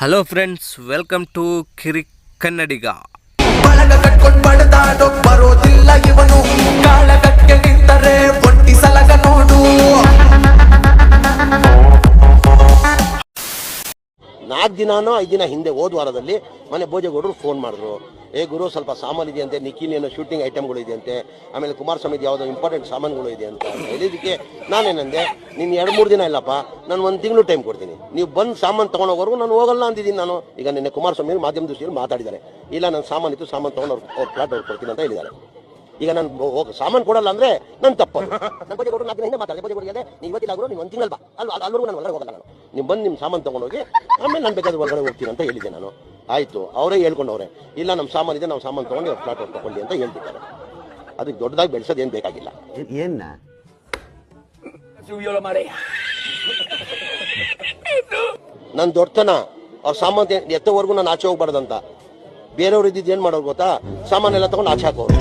Hello friends welcome to ಕಿರಿ ಕನ್ನಡಿಗ ನಾಲ್ಕು ದಿನಾನೋ ಐದು ದಿನ ಹಿಂದೆ ಹೋದ ವಾರದಲ್ಲಿ ಮನೆ ಭೋಜೇಗೌಡರು ಫೋನ್ ಮಾಡಿದ್ರು. ಏ ಗುರು, ಸ್ವಲ್ಪ ಸಾಮಾನು ಇದೆಯಂತೆ ನಿಖಿಲ್ ಏನೋ ಶೂಟಿಂಗ್ ಐಟಮ್ಗಳು ಇದೆಯಂತೆ, ಆಮೇಲೆ ಕುಮಾರಸ್ವಾಮಿದು ಯಾವುದೋ ಇಂಪಾರ್ಟೆಂಟ್ ಸಾಮಾನುಗಳು ಇದೆ ಅಂತ ಹೇಳಿದಕ್ಕೆ ನಾನೇನಂದೆ ನೀನು ಎರಡು, ಮೂರು ದಿನ ಇಲ್ಲಪ್ಪ, ನಾನು ಒಂದು ತಿಂಗಳು ಟೈಮ್ ಕೊಡ್ತೀನಿ. ನೀವು ಬಂದು ಸಾಮಾನು ತೊಗೊಂಡೋಗೋರು ನಾನು ಹೋಗಲ್ಲ ಅಂದಿದ್ದೀನಿ ನಾನು. ಈಗ ನಿನ್ನೆ ಕುಮಾರಸ್ವಾಮಿ ಮಾಧ್ಯಮ ದೃಷ್ಟಿಯಲ್ಲಿ ಮಾತಾಡಿದ್ದಾರೆ. ಇಲ್ಲ, ನಾನು ಸಾಮಾನು ಇತ್ತು, ಸಾಮಾನು ತೊಗೊಂಡು ಅವ್ರ ಫ್ಲಾಟ್ ಅವ್ರು ಕೊಡ್ತೀನಿ ಅಂತ ಹೇಳಿದ್ದಾರೆ. ಈಗ ನಾನು ಹೋಗಿ ಸಾಮಾನು ಕೊಡಲ್ಲ ಅಂದ್ರೆ ನನ್ನ ತಪ್ಪು ನನ್ನ ಬಗ್ಗೆ ಕೊಟ್ಟು ನಾಲ್ಕು ದಿನ ಹಿಂದೆ ಮಾತಾಡಿದೆ ಬಗ್ಗೆ ಕೊಡಿದೆ ನೀವು ಇವತ್ತಿಲ್ಲ ನೀವು ಒಂದು ತಿಂಗಳು ಬಾ. ಅಲ್ಲಿ ಅಲ್ಲಿವರೆಗೂ ನಾನು ಹೊರಗೆ ಹೋಗಲ್ಲ ನಾನು. ನೀವು ಬಂದು ನಿಮ್ಮ ಸಾಮಾನು ತೊಗೊಂಡೋಗಿ ಆಮೇಲೆ ನಾನು ಬೇಕಾದ್ರೆ ಹೊರಗಡೆ ಹೋಗ್ತೀನಿ ಅಂತ ಹೇಳಿದೆ ನಾನು. ಆಯಿತು ಅವರೇ ಹೇಳ್ಕೊಂಡವ್ರೆ ಇಲ್ಲ ನಮ್ಮ ಸಾಮಾನು ಇದೆ ನಾವು ಸಾಮಾನು ತಗೊಂಡು ಫ್ಲಾಟ್ ಅವ್ರು ತಗೊಳ್ಳಿ ಅಂತ ಹೇಳ್ತಿದ್ದಾರೆ. ಅದಕ್ಕೆ ದೊಡ್ಡದಾಗಿ ಬೆಳೆಸೋದು ಏನು ಬೇಕಾಗಿಲ್ಲ. ಏನ? ನನ್ನ ದೊಡ್ಡತನ ಅವ್ರ ಸಾಮಾನು ಎತ್ತೋವರೆಗೂ ನಾನು ಆಚೆ ಹೋಗ್ಬಾರ್ದಂತ. ಬೇರೆಯವ್ರು ಇದ್ದಿದ್ದು ಏನು ಮಾಡೋರು ಗೊತ್ತಾ ಸಾಮಾನೆಲ್ಲ ತಗೊಂಡು ಆಚೆ ಹಾಕೋರು